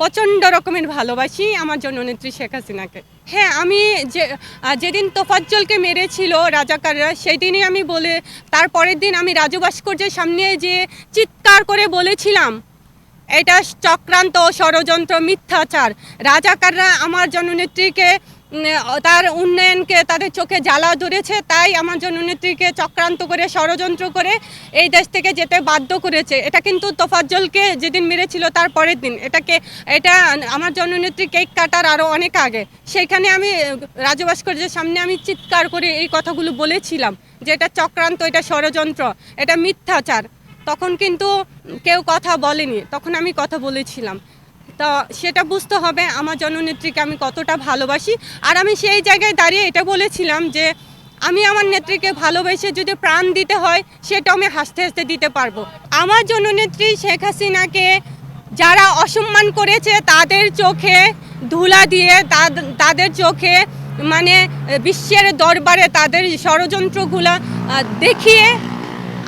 প্রচণ্ড রকমের ভালোবাসি আমার জননেত্রী শেখ হাসিনাকে। হ্যাঁ আমি যে যেদিন তোফাজ্জলকে মেরেছিল রাজাকাররা সেই দিনই আমি বলে তারপরের দিন আমি রাজু ভাস্কর্যের সামনে যে চিৎকার করে বলেছিলাম, এটা চক্রান্ত ষড়যন্ত্র, মিথ্যাচার। রাজাকাররা আমার জননেত্রীকে তার উন্নয়নকে তাদের চোখে জ্বালা ধরেছে তাই আমার জননেত্রীকে চক্রান্ত করে ষড়যন্ত্র করে এই দেশ থেকে যেতে বাধ্য করেছে। এটা কিন্তু তোফাজ্জলকে যেদিন মেরেছিল তার পরের দিন। এটাকে এটা আমার জননেত্রী কেক কাটার আরও অনেক আগে। সেখানে আমি আহ, রাজু ভাস্কর্যের সামনে আমি চিৎকার করে এই কথাগুলো বলেছিলাম যে এটা চক্রান্ত এটা ষড়যন্ত্র এটা মিথ্যাচার। তখন কিন্তু কেউ কথা বলেনি। তখন আমি কথা বলেছিলাম। তো সেটা বুঝতে হবে। আমার জননেত্রীকে আমি কতটা ভালোবাসি। আর আমি সেই জায়গায় দাঁড়িয়ে এটা বলেছিলাম যে, আমি আমার নেত্রীকে ভালোবেসে যদি প্রাণ দিতে হয় সেটা আমি হাসতে হাসতে দিতে পারব। আমার জননেত্রী শেখ হাসিনাকে যারা অসম্মান করেছে, তাদের চোখে ধুলা দিয়ে, তাদ- তাদের চোখে মানে বিশ্বের দরবারে তাদের ষড়যন্ত্রগুলা দেখিয়ে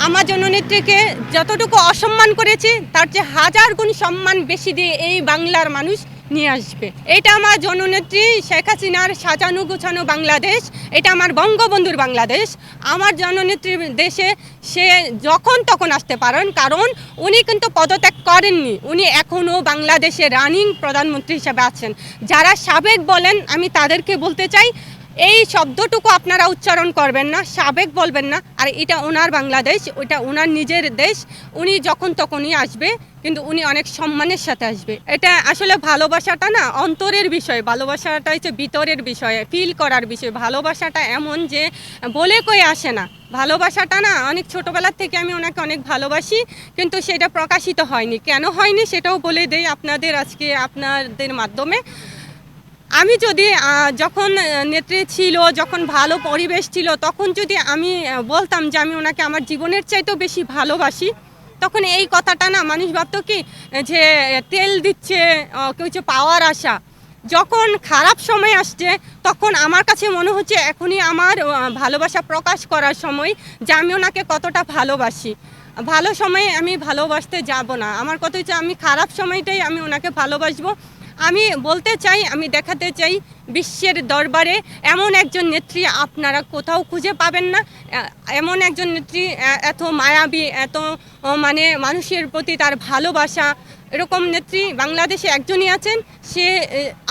আমার জননেত্রীকে যতটুকু অসম্মান করেছে, তার চেয়ে হাজার গুণ সম্মান বেশি দিয়ে এই বাংলার মানুষ নিয়ে আসবে। এটা আমার জননেত্রী শেখ হাসিনার সাজানো গোছানো বাংলাদেশ, এটা আমার বঙ্গবন্ধুর বাংলাদেশ। আমার জননেত্রীর দেশে সে যখন তখন আসতে পারেন, কারণ উনি কিন্তু পদত্যাগ করেননি। উনি এখনও বাংলাদেশে রানিং প্রধানমন্ত্রী হিসেবে আছেন। যারা সাবেক বলেন, আমি তাদেরকে বলতে চাই এই শব্দটুকু আপনারা উচ্চারণ করবেন না, সাবেক বলবেন না, আর এটা ওনার বাংলাদেশ, ওটা ওনার নিজের দেশ, উনি যখন তখনই আসবে, কিন্তু উনি অনেক সম্মানের সাথে আসবে। এটা আসলে ভালোবাসাটা না, অন্তরের বিষয়, ভালোবাসাটা হচ্ছে ভিতরের বিষয় ফিল করার বিষয়। ভালোবাসাটা এমন যে বলে কই আসে না। ভালোবাসাটা না, অনেক ছোটোবেলার থেকে আমি ওনাকে অনেক ভালোবাসি, কিন্তু সেটা প্রকাশিত হয়নি। কেন হয়নি সেটাও বলে দেই আপনাদের আজকে আপনাদের মাধ্যমে। আমি যদি যখন নেত্রী ছিল, যখন ভালো পরিবেশ ছিল, তখন যদি আমি বলতাম যে আমি ওনাকে আমার জীবনের চাইতেও বেশি ভালোবাসি, তখন এই কথাটা না মানুষ ভাবতো কি, যে তেল দিচ্ছে কিছু পাওয়ার আশা। যখন খারাপ সময় আসছে, তখন আমার কাছে মনে হচ্ছে এখনই আমার ভালোবাসা প্রকাশ করার সময় যে আমি ওনাকে কতটা ভালোবাসি। ভালো সময়ে আমি ভালোবাসতে যাব না। আমার কথা হচ্ছে আমি খারাপ সময়টাই আমি ওনাকে ভালোবাসবো। আমি বলতে চাই, আমি দেখাতে চাই বিশ্বের দরবারে এমন একজন নেত্রী আপনারা কোথাও খুঁজে পাবেন না। এমন একজন নেত্রী এত মায়াবী, এত মানে মানুষের প্রতি তার ভালোবাসা। এরকম নেত্রী বাংলাদেশে একজনই আছেন, সে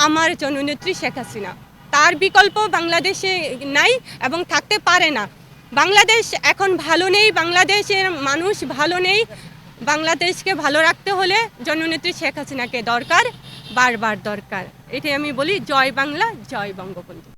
আমার জননেত্রী শেখ হাসিনা। তার বিকল্প বাংলাদেশে নাই এবং থাকতে পারে না। বাংলাদেশ এখন ভালো নেই, বাংলাদেশের মানুষ ভালো নেই। বাংলাদেশকে ভালো রাখতে হলে জননেত্রী শেখ হাসিনাকে দরকার, বারবার দরকার। এটাই আমি বলি, জয় বাংলা, জয় বঙ্গবন্ধু।